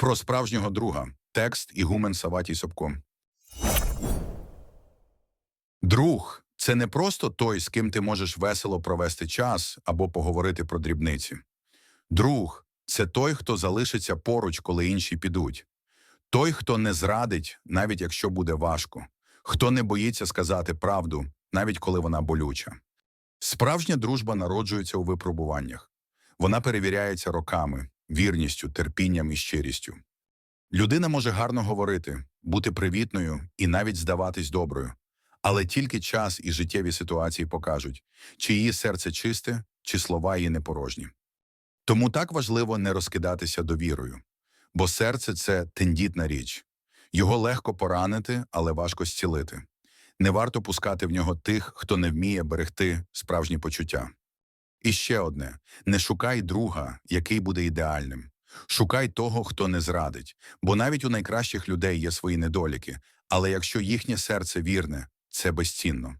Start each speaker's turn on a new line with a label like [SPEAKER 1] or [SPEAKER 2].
[SPEAKER 1] Про справжнього друга. Текст Ігумен Саватій Собко. Друг це не просто той, з ким ти можеш весело провести час або поговорити про дрібниці. Друг це той, хто залишиться поруч, коли інші підуть. Той, хто не зрадить, навіть якщо буде важко, хто не боїться сказати правду, навіть коли вона болюча. Справжня дружба народжується у випробуваннях. Вона перевіряється роками, вірністю, терпінням і щирістю. Людина може гарно говорити, бути привітною і навіть здаватись доброю, але тільки час і життєві ситуації покажуть, чи її серце чисте, чи слова її непорожні. Тому так важливо не розкидатися довірою, бо серце це тендітна річ. Його легко поранити, але важко зцілити. Не варто пускати в нього тих, хто не вміє берегти справжні почуття. І ще одне: не шукай друга, який буде ідеальним. Шукай того, хто не зрадить, бо навіть у найкращих людей є свої недоліки, але якщо їхнє серце вірне, це безцінно.